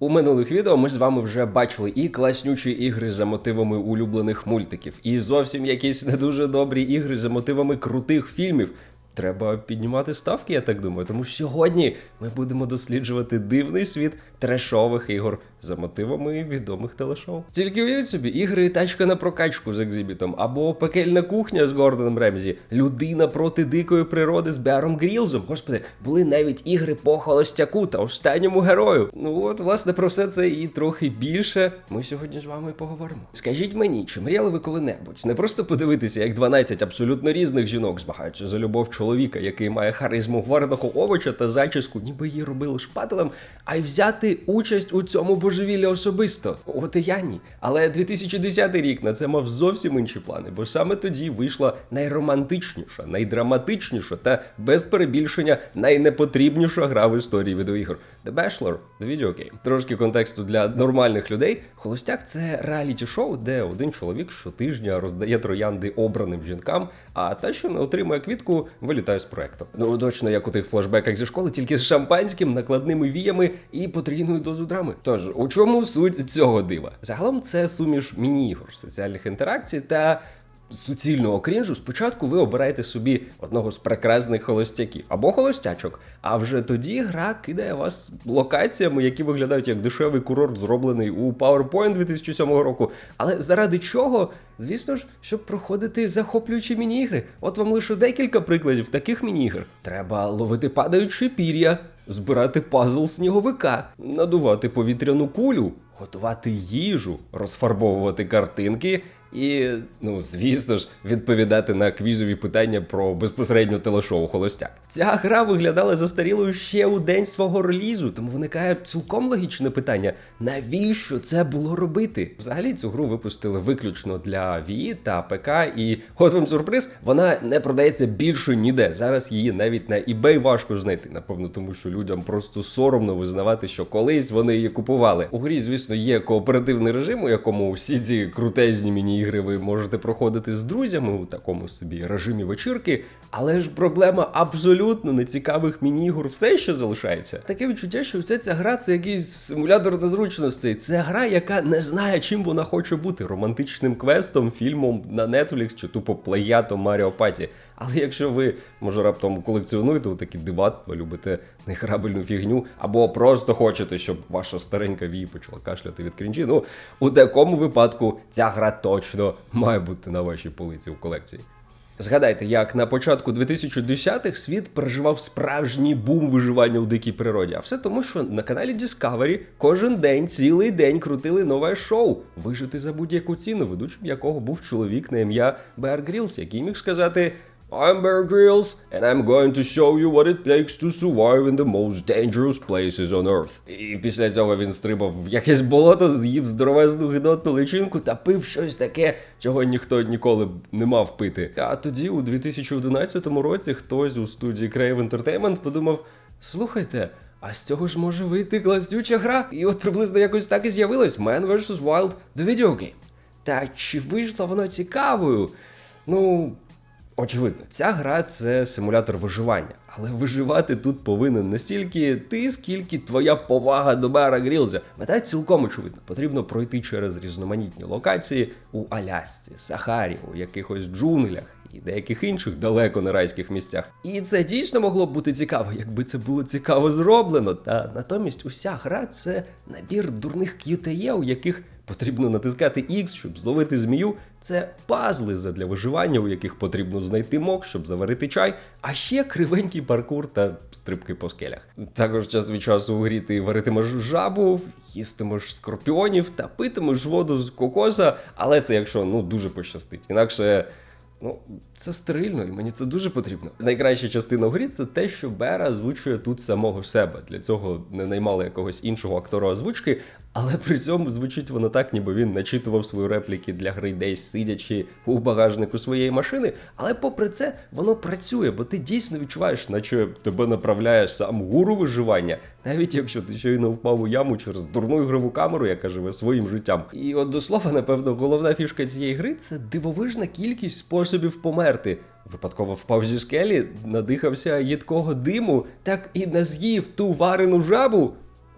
У минулих відео ми з вами вже бачили і класнючі ігри за мотивами улюблених мультиків, і зовсім якісь не дуже добрі ігри за мотивами крутих фільмів. Треба піднімати ставки, я так думаю, тому що сьогодні ми будемо досліджувати дивний світ трешових ігор за мотивами відомих телешоу. Тільки уявіть собі, ігри тачка на прокачку з екзибітом, або пекельна кухня з Гордоном Ремзі, людина проти дикої природи з Беаром Грілзом. Господи, були навіть ігри по холостяку та останньому герою. Ну от, власне, про все це і трохи більше. Ми сьогодні з вами поговоримо. Скажіть мені, чи мріяли ви коли-небудь не просто подивитися, як 12 абсолютно різних жінок змагаються за любов чоловіка, який має харизму вареного овоча та зачіску, ніби її робили шпателем, а й взяти участь у цьому божевіллі особисто. От і я ні. Але 2010 рік на це мав зовсім інші плани, бо саме тоді вийшла найромантичніша, найдраматичніша та без перебільшення найнепотрібніша гра в історії відеоігр. The Bachelor – Game. Трошки контексту для нормальних людей. Холостяк це реаліті-шоу, де один чоловік щотижня роздає троянди обраним жінкам, а та, що не отримує квітку, вилітає з проекту. Ну точно як у тих флешбеках зі школи, тільки з шампанським, накладними віями і потрійною дозу драми. Тож у чому суть цього дива? Загалом це суміш міні-ігор, соціальних інтеракцій та суцільного крінжу, спочатку ви обираєте собі одного з прекрасних холостяків або холостячок. А вже тоді гра кидає вас локаціями, які виглядають як дешевий курорт, зроблений у PowerPoint 2007 року. Але заради чого? Звісно ж, щоб проходити захоплюючі міні-ігри. От вам лише декілька прикладів таких міні-ігр. Треба ловити падаючі пір'я, збирати пазл сніговика, надувати повітряну кулю, готувати їжу, розфарбовувати картинки і, ну, звісно ж, відповідати на квізові питання про безпосередньо телешоу Холостяк. Ця гра виглядала застарілою ще у день свого релізу, тому виникає цілком логічне питання: навіщо це було робити? Взагалі цю гру випустили виключно для Wii та ПК, і от вам сюрприз, вона не продається більше ніде. Зараз її навіть на eBay важко знайти. Напевно, тому що людям просто соромно визнавати, що колись вони її купували. У грі, звісно, є кооперативний режим, у якому всі ці крутезні міні-ігри ви можете проходити з друзями у такому собі режимі вечірки. Але ж проблема абсолютно нецікавих міні-ігор все ще залишається. Таке відчуття, що вся ця гра це якийсь симулятор незручностей. Це гра, яка не знає, чим вона хоче бути романтичним квестом, фільмом на Netflix чи тупо плеятом Маріо Паті. Але якщо ви, може, раптом колекціонуєте такі дивацтва, любите нехрабельну фігню, або просто хочете, щоб ваша старенька Ві почала кашляти від крінжі, ну у такому випадку ця гра точно має бути на вашій полиці у колекції. Згадайте, як на початку 2010-х світ переживав справжній бум виживання у дикій природі. А все тому, що на каналі Discovery кожен день, цілий день крутили нове шоу Вижити за будь-яку ціну, ведучим якого був чоловік на ім'я Беар Грілс, який міг сказати. I'm Bear Grylls, and I'm going to show you what it takes to survive in the most dangerous places on earth. І після цього він стрибав в якесь болото, з'їв здоровезну гидотну личинку та пив щось таке, чого ніхто ніколи б не мав пити. А тоді, у 2011 році, хтось у студії Crave Entertainment подумав: слухайте. А з цього ж може вийти класнюча гра. І от приблизно якось так і з'явилась Man vs. Wild The Video Game. Та чи вийшла вона цікавою? Ну, Очевидно, ця гра це симулятор виживання, але виживати тут повинен не стільки ти, скільки твоя повага до Бара Грілза. Мета цілком очевидна. Потрібно пройти через різноманітні локації у Алясці, Сахарі, у якихось джунглях і деяких інших далеко не райських місцях. І це дійсно могло б бути цікаво, якби це було цікаво зроблено. Та натомість уся гра це набір дурних QTE, у яких Потрібно натискати X, щоб зловити змію. Це пазли задля виживання, у яких потрібно знайти мок, щоб заварити чай, а ще кривенький паркур та стрибки по скелях. Також час від часу у грі ти варитимеш жабу, їстимеш скорпіонів та питимеш воду з кокоса, але це якщо ну дуже пощастить. Інакше. Ну, це стерильно, і мені це дуже потрібно. Найкраща частина в грі це те, що Бера озвучує тут самого себе. Для цього не наймали якогось іншого актора озвучки, але при цьому звучить воно так, ніби він начитував свої репліки для гри десь сидячи у багажнику своєї машини. Але попри це, воно працює, бо ти дійсно відчуваєш, наче тебе направляє сам гуру виживання, навіть якщо ти щойно впав у яму через дурну ігрову камеру, яка живе своїм життям. І от до слова, напевно, головна фішка цієї гри це дивовижна кількість способів померти. Випадково впав зі скелі, надихався їдкого диму, так і не з'їв ту варену жабу.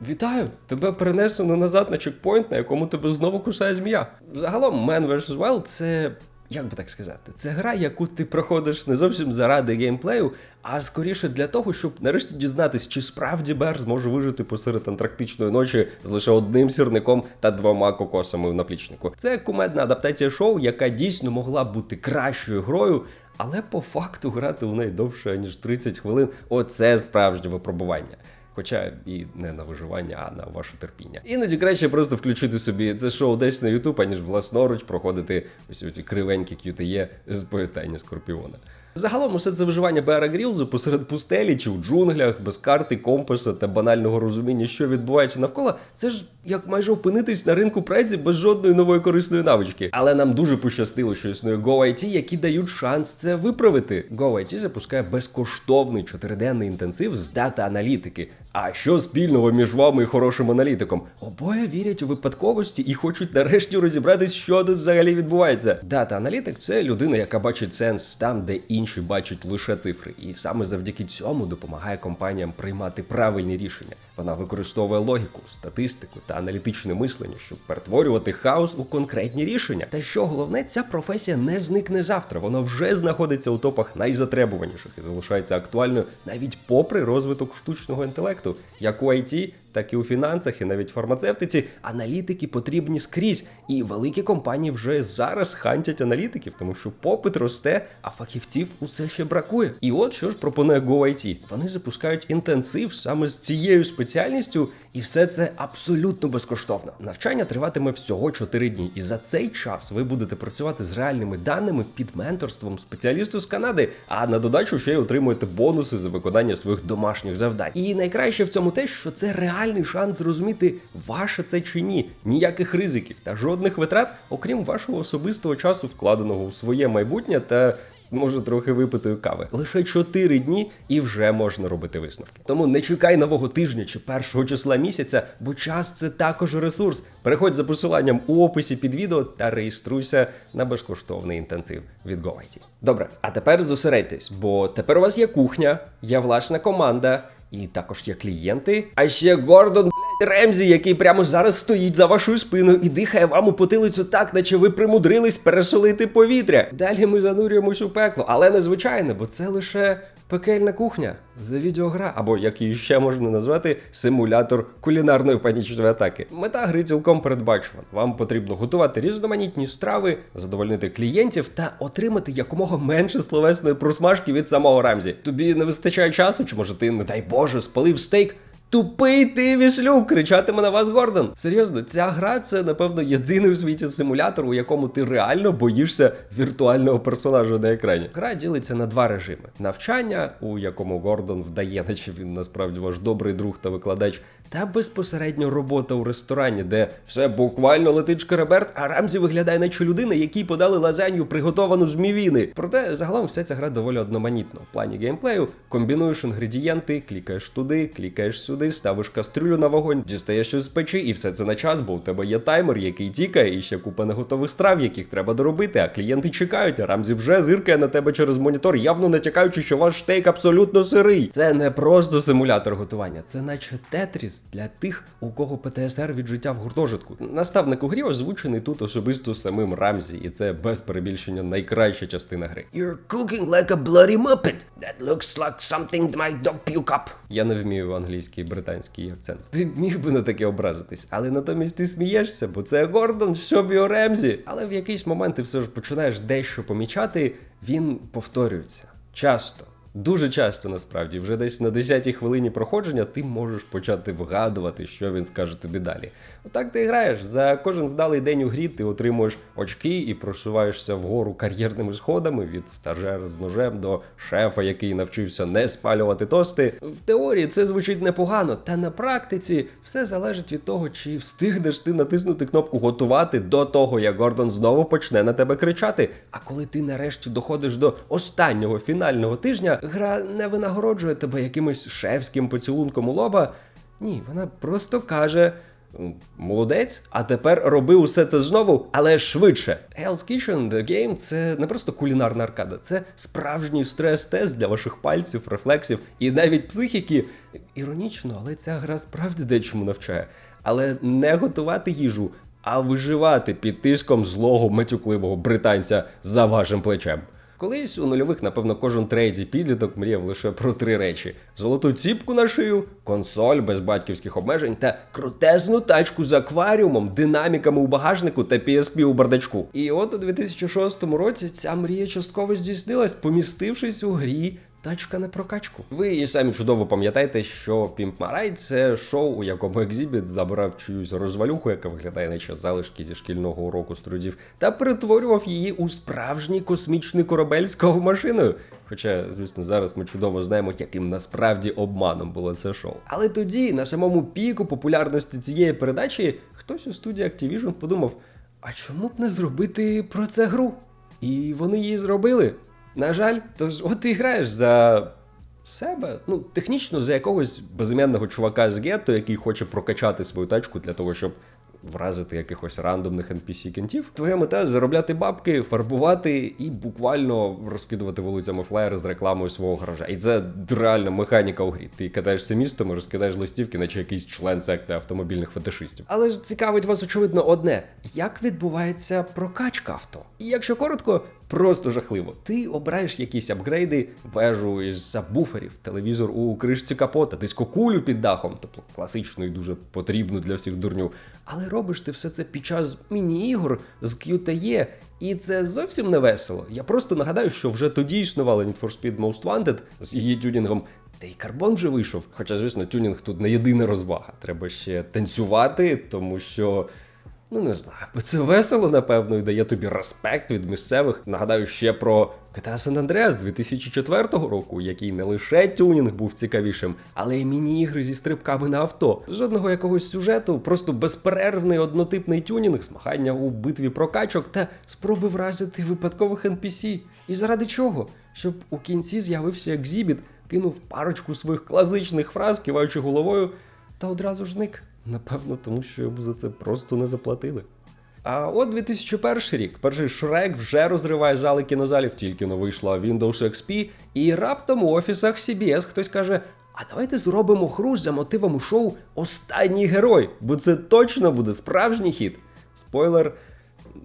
Вітаю! Тебе перенесено назад на чекпоінт, на якому тебе знову кусає змія. Загалом Man vs. Wild це. Як би так сказати, це гра, яку ти проходиш не зовсім заради геймплею, а скоріше для того, щоб нарешті дізнатись, чи справді Бер зможе вижити посеред антарктичної ночі з лише одним сірником та двома кокосами в наплічнику. Це кумедна адаптація шоу, яка дійсно могла бути кращою грою, але по факту грати у неї довше ніж 30 хвилин. Оце справжнє випробування. Хоча і не на виживання, а на ваше терпіння. Іноді краще просто включити собі це шоу десь на YouTube, аніж власноруч проходити ось ці кривенькі QTE з поєднання Скорпіона. Загалом усе це виживання Беара Грілзу посеред пустелі чи в джунглях, без карти, компаса та банального розуміння, що відбувається навколо, це ж як майже опинитись на ринку праці без жодної нової корисної навички. Але нам дуже пощастило, що існує GoIT, які дають шанс це виправити. GoIT запускає безкоштовний чотириденний інтенсив з дата-аналітики. А що спільного між вами і хорошим аналітиком? Обоє вірять у випадковості і хочуть нарешті розібратись, що тут взагалі відбувається. Дата-аналітик це людина, яка бачить сенс там, де інші бачать лише цифри, і саме завдяки цьому допомагає компаніям приймати правильні рішення. Вона використовує логіку, статистику та аналітичне мислення, щоб перетворювати хаос у конкретні рішення. Та що головне, ця професія не зникне завтра. Вона вже знаходиться у топах найзатребуваніших і залишається актуальною навіть попри розвиток штучного інтелекту, як у IT, так і у фінансах, і навіть фармацевтиці. Аналітики потрібні скрізь, і великі компанії вже зараз хантять аналітиків, тому що попит росте, а фахівців усе ще бракує. І от що ж пропонує GoIT. Вони запускають інтенсив саме з цією спеціальністю, і все це абсолютно безкоштовно. Навчання триватиме всього 4 дні, і за цей час ви будете працювати з реальними даними під менторством спеціалісту з Канади. А на додачу ще й отримуєте бонуси за виконання своїх домашніх завдань. І найкраще в цьому те, що це реальний шанс зрозуміти, ваше це чи ні. Ніяких ризиків та жодних витрат, окрім вашого особистого часу, вкладеного у своє майбутнє та. Може, трохи випитої кави. Лише 4 дні і вже можна робити висновки. Тому не чекай нового тижня чи першого числа місяця, бо час це також ресурс. Переходь за посиланням у описі під відео та реєструйся на безкоштовний інтенсив від GoIT. Добре, а тепер зосередьтесь, бо тепер у вас є кухня, є власна команда. І також є клієнти. А ще Гордон блядь, Ремзі, який прямо зараз стоїть за вашою спиною і дихає вам у потилицю так, наче ви примудрились пересолити повітря. Далі ми занурюємось у пекло, але не звичайне, бо це лише пекельна кухня за відеогра, або як її ще можна назвати, симулятор кулінарної панічної атаки. Мета гри цілком передбачувана. Вам потрібно готувати різноманітні страви, задовольнити клієнтів та отримати якомога менше словесної просмажки від самого Рамзі. Тобі не вистачає часу, чи може ти, не дай Боже, спалив стейк. Тупий ти віслюк, кричатиме на вас Гордон. Серйозно, ця гра це, напевно, єдиний у світі симулятор, у якому ти реально боїшся віртуального персонажа на екрані. Гра ділиться на два режими: навчання, у якому Гордон вдає, наче він насправді ваш добрий друг та викладач, та безпосередньо робота у ресторані, де все буквально летить шкереберт, а Рамзі виглядає, наче людина, якій подали лазанью, приготовану з мівіни. Проте загалом вся ця гра доволі одноманітна. В плані геймплею комбінуєш інгредієнти, клікаєш туди, клікаєш сюди, ставиш кастрюлю на вогонь, дістаєш щось з печі, і все це на час, бо у тебе є таймер, який тікає, і ще купа неготових страв, яких треба доробити. А клієнти чекають, а Рамзі вже зиркає на тебе через монітор, явно натякаючи, що ваш штейк абсолютно сирий. Це не просто симулятор готування, це наче тетріс для тих, у кого ПТСР від життя в гуртожитку. Наставник у грі озвучений тут особисто самим Рамзі, і це без перебільшення найкраща частина гри. You're cooking like a bloody muppet. That looks like something my dog puke up. Я не вмію англійський британський акцент. Ти міг би на таке образитись, але натомість ти смієшся, бо це Гордон, що б Ремзі. Але в якийсь момент ти все ж починаєш дещо помічати, він повторюється часто. Дуже часто насправді, вже десь на 10-й хвилині проходження ти можеш почати вгадувати, що він скаже тобі далі. Отак ти граєш. За кожен вдалий день у грі ти отримуєш очки і просуваєшся вгору кар'єрними сходами від стажера з ножем до шефа, який навчився не спалювати тости. В теорії це звучить непогано, та на практиці все залежить від того, чи встигнеш ти натиснути кнопку готувати до того, як Гордон знову почне на тебе кричати. А коли ти нарешті доходиш до останнього фінального тижня, гра не винагороджує тебе якимось шефським поцілунком у лоба. Ні, вона просто каже: молодець, а тепер роби усе це знову, але швидше. Hell's Kitchen The Game це не просто кулінарна аркада, це справжній стрес-тест для ваших пальців, рефлексів і навіть психіки. Іронічно, але ця гра справді дечому навчає. Але не готувати їжу, а виживати під тиском злого матюкливого британця за вашим плечем. Колись у нульових, напевно, кожен третій підліток мріяв лише про три речі: золоту ціпку на шию, консоль без батьківських обмежень та крутезну тачку з акваріумом, динаміками у багажнику та PSP у бардачку. І от у 2006 році ця мрія частково здійснилась, помістившись у грі Тачка на прокачку. Ви і самі чудово пам'ятаєте, що Pimp My Ride – це шоу, у якому екзібіт забрав чиюсь розвалюху, яка виглядає наче залишки зі шкільного уроку з трудів, та перетворював її у справжній космічний корабель з ковмашиною. Хоча, звісно, зараз ми чудово знаємо, яким насправді обманом було це шоу. Але тоді, на самому піку популярності цієї передачі, хтось у студії Activision подумав: а чому б не зробити про це гру? І вони її зробили. На жаль, тож от ти граєш за себе, ну, технічно за якогось безіменного чувака з гетто, який хоче прокачати свою тачку для того, щоб вразити якихось рандомних NPC-кентів. Твоя мета заробляти бабки, фарбувати і буквально розкидувати вулицями флаєри з рекламою свого гаража. І це реальна механіка у грі. Ти катаєшся містом і розкидаєш листівки, наче якийсь член секти автомобільних фетишистів. Але ж цікавить вас очевидно одне: як відбувається прокачка авто? І якщо коротко, Просто жахливо. Ти обираєш якісь апгрейди, вежу із сабвуферів, телевізор у кришці капота, дискокулю під дахом, тобто класичну і дуже потрібну для всіх дурню. Але робиш ти все це під час міні-ігор з QTE, і це зовсім не весело. Я просто нагадаю, що вже тоді існувала Need for Speed Most Wanted з її тюнінгом. Та й карбон вже вийшов. Хоча, звісно, тюнінг тут не єдина розвага. Треба ще танцювати, тому що. Ну, не знаю, бо це весело, напевно, і дає тобі респект від місцевих. Нагадаю ще про GTA San Andreas 2004 року, який не лише тюнінг був цікавішим, але й міні-ігри зі стрибками на авто. Жодного якогось сюжету, просто безперервний однотипний тюнінг, змагання у битві прокачок та спроби вразити випадкових NPC. І заради чого? Щоб у кінці з'явився екзібіт, кинув парочку своїх класичних фраз, киваючи головою, та одразу ж зник. Напевно, тому що йому за це просто не заплатили. А от 2001 рік перший Шрек вже розриває зали кінозалів, тільки но вийшла Windows XP, і раптом у офісах CBS хтось каже: а давайте зробимо гру за мотивами шоу Останній герой, бо це точно буде справжній хіт. Спойлер.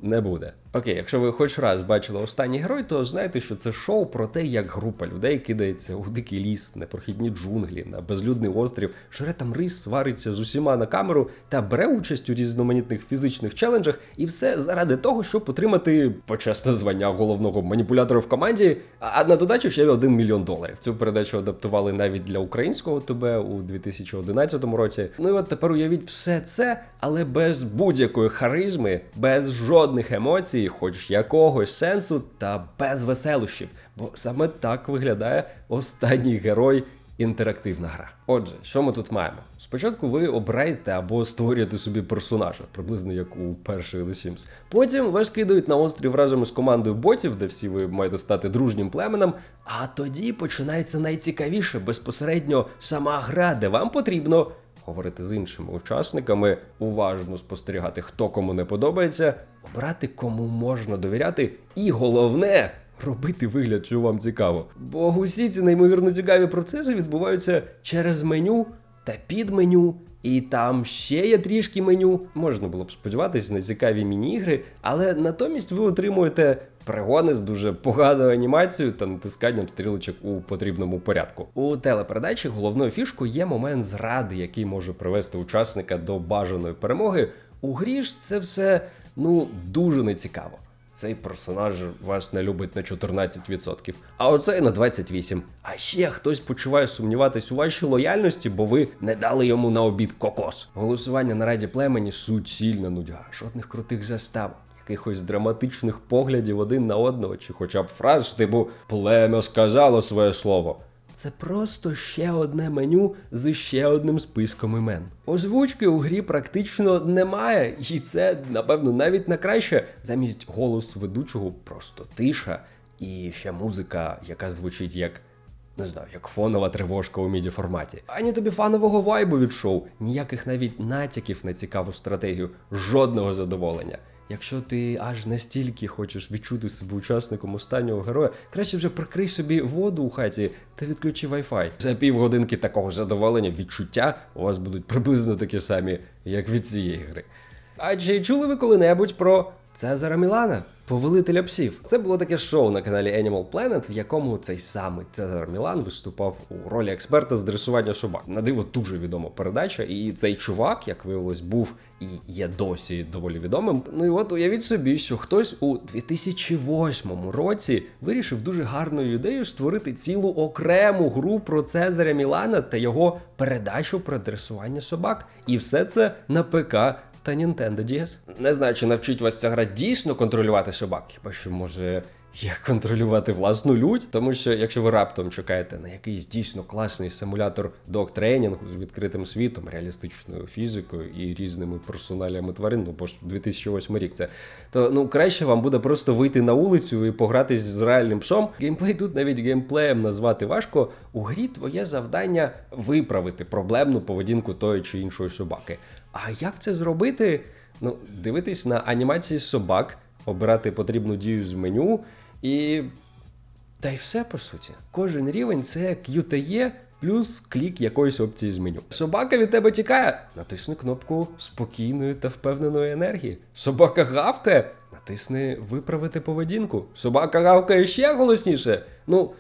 Не буде. Окей, якщо ви хоч раз бачили останній герой, то знаєте, що це шоу про те, як група людей кидається у дикий ліс, непрохідні джунглі, на безлюдний острів, жре там рис, свариться з усіма на камеру та бере участь у різноманітних фізичних челенджах, і все заради того, щоб отримати почесне звання головного маніпулятора в команді. А на додачу ще й 1 мільйон доларів. Цю передачу адаптували навіть для українського ТБ у 2011 році. Ну і от тепер уявіть все це, але без будь-якої харизми, без жодних емоцій, хоч якогось сенсу, та без веселощів. Бо саме так виглядає останній герой. Інтерактивна гра. Отже, що ми тут маємо? Спочатку ви обираєте або створюєте собі персонажа, приблизно як у першій The Sims. Потім вас кидають на острів разом із командою ботів, де всі ви маєте стати дружнім племенем. А тоді починається найцікавіше безпосередньо сама гра, де вам потрібно говорити з іншими учасниками, уважно спостерігати, хто кому не подобається, обрати кому можна довіряти, і головне. Робити вигляд, що вам цікаво. Бо усі ці неймовірно цікаві процеси відбуваються через меню та під меню, і там ще є трішки меню. Можна було б сподіватися на цікаві міні-ігри, але натомість ви отримуєте пригони з дуже поганою анімацією та натисканням стрілочок у потрібному порядку. У телепередачі головною фішкою є момент зради, який може привести учасника до бажаної перемоги. У грі ж це все ну дуже нецікаво. Цей персонаж вас не любить на 14%, а оцей на 28%. А ще хтось почуває сумніватись у вашій лояльності, бо ви не дали йому на обід кокос. Голосування на раді племені суцільна нудьга, жодних крутих застав. Якихось драматичних поглядів один на одного, чи хоча б фраз типу плем'я сказало своє слово. Це просто ще одне меню з ще одним списком імен. Озвучки у грі практично немає, і це, напевно, навіть на краще. Замість голосу ведучого просто тиша і ще музика, яка звучить як не знаю, як фонова тривожка у міді форматі. Ані тобі фанового вайбу від шоу, ніяких навіть натяків на цікаву стратегію, жодного задоволення. Якщо ти аж настільки хочеш відчути себе учасником останнього героя, краще вже прикрий собі воду у хаті та відключи Wi-Fi. За півгодинки такого задоволення відчуття у вас будуть приблизно такі самі, як від цієї гри. А чи чули ви коли-небудь про Цезара Мілана, повелителя псів? Це було таке шоу на каналі Animal Planet, в якому цей самий Цезар Мілан виступав у ролі експерта з дресування собак. На диво дуже відома передача, і цей чувак, як виявилось, був і є досі доволі відомим. Ну і от уявіть собі, що хтось у 2008 році вирішив дуже гарною ідеєю створити цілу окрему гру про Цезаря Мілана та його передачу про дресування собак. І все це на ПК та Nintendo DS. Не знаю, чи навчить вас ця гра дійсно контролювати собак, хіба що може. Як контролювати власну лють, тому що якщо ви раптом чекаєте на якийсь дійсно класний симулятор док-тренінгу з відкритим світом, реалістичною фізикою і різними персоналіями тварин, ну бо ж 2008 рік це, то ну краще вам буде просто вийти на вулицю і погратись з реальним псом. Геймплей тут навіть геймплеєм назвати важко. У грі твоє завдання виправити проблемну поведінку тої чи іншої собаки. А як це зробити? Ну, дивитись на анімації собак, обирати потрібну дію з меню і. Та й все по суті. Кожен рівень це QTE плюс клік якоїсь опції з меню. Собака від тебе тікає, натисни кнопку спокійної та впевненої енергії. Собака гавкає, натисни виправити поведінку. Собака гавкає ще голосніше. Ну,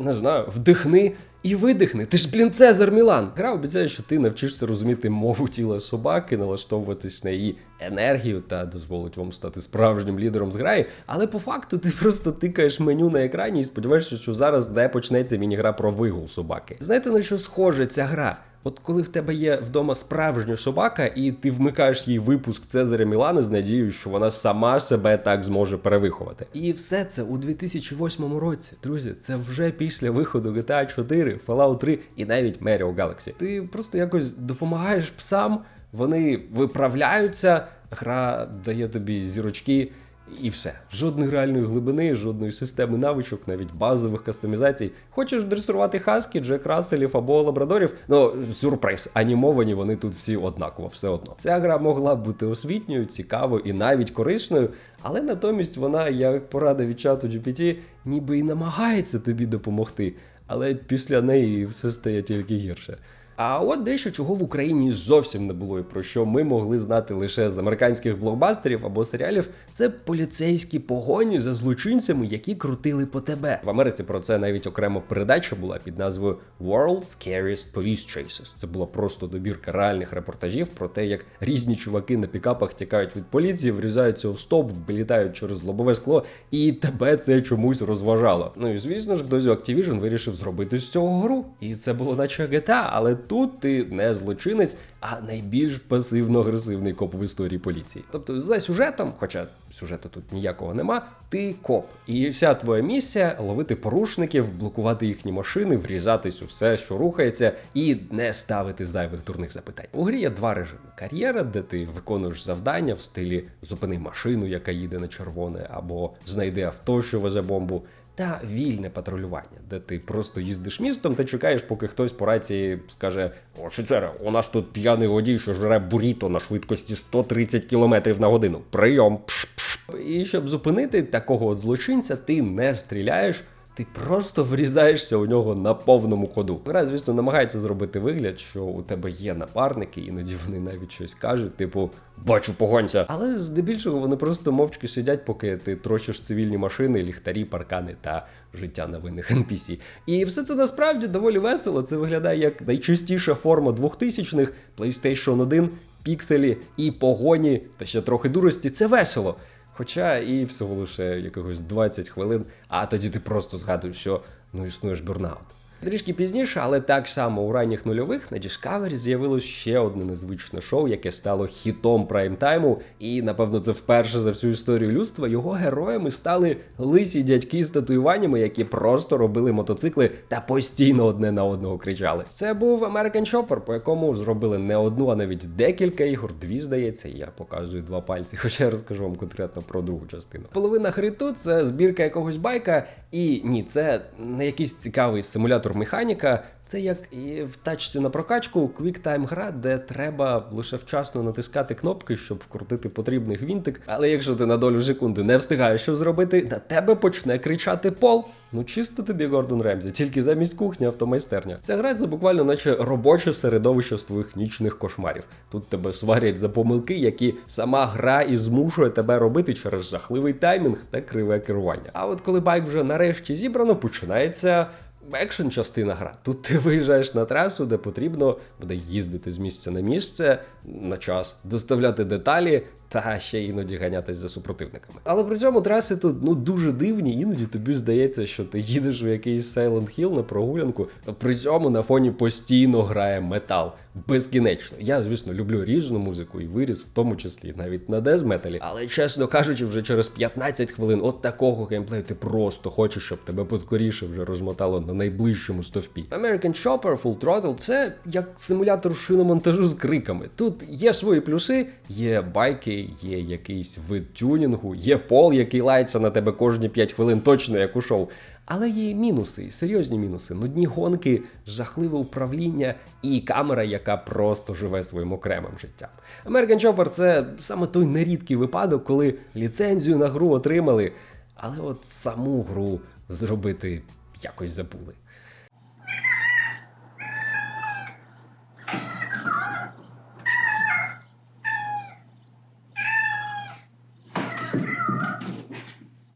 не знаю, вдихни і видихни. Ти ж, блін, Цезар Мілан. Гра обіцяє, що ти навчишся розуміти мову тіла собаки, налаштовуватись на її енергію та дозволить вам стати справжнім лідером з граї. Але по факту ти просто тикаєш меню на екрані і сподіваєшся, що зараз де почнеться міні-гра про вигул собаки. Знаєте на що схоже ця гра? От коли в тебе є вдома справжня собака, і ти вмикаєш їй випуск Цезаря Мілана з надією, що вона сама себе так зможе перевиховати. І все це у 2008 році, друзі. Це вже після виходу GTA 4, Fallout 3 і навіть Mario Galaxy. Ти просто якось допомагаєш псам, вони виправляються, гра дає тобі зірочки. І все. Жодної реальної глибини, жодної системи навичок, навіть базових кастомізацій. Хочеш дресувати хаски, Джек Расселів або лабрадорів? Ну, сюрприз, анімовані вони тут всі однаково, все одно. Ця гра могла б бути освітньою, цікавою і навіть корисною, але натомість вона, як порада від чату GPT, ніби і намагається тобі допомогти. Але після неї все стає тільки гірше. А от дещо чого в Україні зовсім не було, і про що ми могли знати лише з американських блокбастерів або серіалів, це поліцейські погоні за злочинцями, які крутили по тебе. В Америці про це навіть окрема передача була під назвою World's Scariest Police Chases. Це була просто добірка реальних репортажів про те, як різні чуваки на пікапах тікають від поліції, врізаються в стоп, вилітають через лобове скло, і тебе це чомусь розважало. Ну і звісно ж, хтось у Activision вирішив зробити з цього гру. І це було наче GTA, але тут ти не злочинець, а найбільш пасивно-агресивний коп в історії поліції. Тобто, за сюжетом, хоча сюжету тут ніякого нема, ти коп. І вся твоя місія ловити порушників, блокувати їхні машини, врізатись у все, що рухається, і не ставити зайвих дурних запитань. У грі є два режими: кар'єра, де ти виконуєш завдання в стилі зупини машину, яка їде на червоне, або знайди авто, що везе бомбу та вільне патрулювання, де ти просто їздиш містом та чекаєш, поки хтось по рації скаже: Офіцере, у нас тут п'яний водій, що жре буріто на швидкості 130 км на годину. Прийом. Пш-пш. І щоб зупинити такого злочинця, ти не стріляєш. Ти просто врізаєшся у нього на повному ходу. Гра, звісно, намагається зробити вигляд, що у тебе є напарники, іноді вони навіть щось кажуть, типу бачу погонця. Але здебільшого вони просто мовчки сидять, поки ти трощиш цивільні машини, ліхтарі, паркани та життя невинних NPC. І все це насправді доволі весело. Це виглядає як найчистіша форма 2000-х, PlayStation 1, пікселі і погоні, та ще трохи дурості. Це весело. Хоча і всього лише якихось 20 хвилин, а тоді ти просто згадуєш, що ну існуєш бурнаут. Трішки пізніше, але так само у ранніх нульових на Discovery з'явилось ще одне незвичне шоу, яке стало хітом прайм-тайму, і напевно це вперше за всю історію людства його героями стали лисі дядьки з татуюваннями, які просто робили мотоцикли та постійно одне на одного кричали. Це був American Chopper, по якому зробили не одну, а навіть декілька ігор. Дві здається. Я показую два пальці, хоча я розкажу вам конкретно про другу частину. Половина гри це збірка якогось байка, і ні, це не якийсь цікавий симулятор симулятор механіка це як і в тачці на прокачку QuickTime гра, де треба лише вчасно натискати кнопки, щоб вкрутити потрібний гвинтик. Але якщо ти на долю секунди не встигаєш що зробити, на тебе почне кричати пол. Ну чисто тобі Гордон Ремзі, тільки замість кухні автомайстерня. Ця гра це буквально наче робоче середовище з твоїх нічних кошмарів. Тут тебе сварять за помилки, які сама гра і змушує тебе робити через жахливий таймінг та криве керування. А от коли байк вже нарешті зібрано, починається. Екшен частина гра. Тут ти виїжджаєш на трасу, де потрібно буде їздити з місця на місце на час, доставляти деталі та ще іноді ганятись за супротивниками. Але при цьому траси тут ну дуже дивні, іноді тобі здається, що ти їдеш у якийсь Silent Hill на прогулянку. При цьому на фоні постійно грає метал. Безкінечно. Я, звісно, люблю різну музику і виріс, в тому числі навіть на дезметалі. Але чесно кажучи, вже через 15 хвилин от такого геймплею ти просто хочеш, щоб тебе поскоріше вже розмотало на найближчому стовпі. American Chopper Full Throttle – це як симулятор шиномонтажу з криками. Тут є свої плюси, є байки, є якийсь вид тюнінгу, є пол, який лається на тебе кожні 5 хвилин, точно як у шоу. Але є і мінуси, серйозні мінуси. Нудні гонки, жахливе управління і камера, яка просто живе своїм окремим життям. American Chopper – це саме той нерідкий випадок, коли ліцензію на гру отримали, але от саму гру зробити якось забули.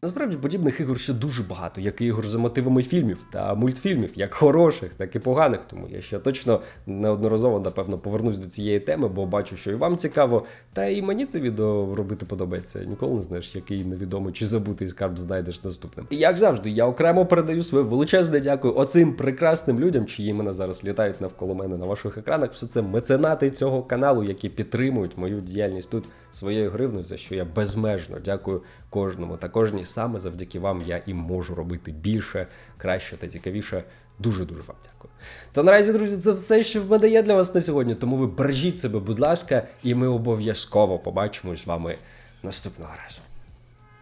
Насправді подібних ігор ще дуже багато, як і ігор за мотивами фільмів та мультфільмів, як хороших, так і поганих. Тому я ще точно неодноразово, напевно, повернусь до цієї теми, бо бачу, що і вам цікаво. Та і мені це відео робити подобається. Ніколи не знаєш, який невідомий чи забутий скарб знайдеш наступним. І як завжди, я окремо передаю своє величезне дякую оцим прекрасним людям, чиї імена зараз літають навколо мене на ваших екранах. Все це меценати цього каналу, які підтримують мою діяльність тут своєю гривною, за що я безмежно дякую кожному та кожній. Саме завдяки вам я і можу робити більше, краще та цікавіше. Дуже дуже вам дякую. Та наразі, друзі, це все, що в мене є для вас на сьогодні. Тому ви бережіть себе, будь ласка, і ми обов'язково побачимось з вами наступного разу.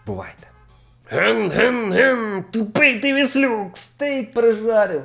Бувайте! Гем-гем-гем, тупий ти віслюк, стейк пережарив.